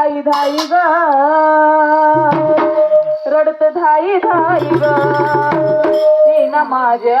धाई धाई ग. रडत धाई धाई ग. माझ्या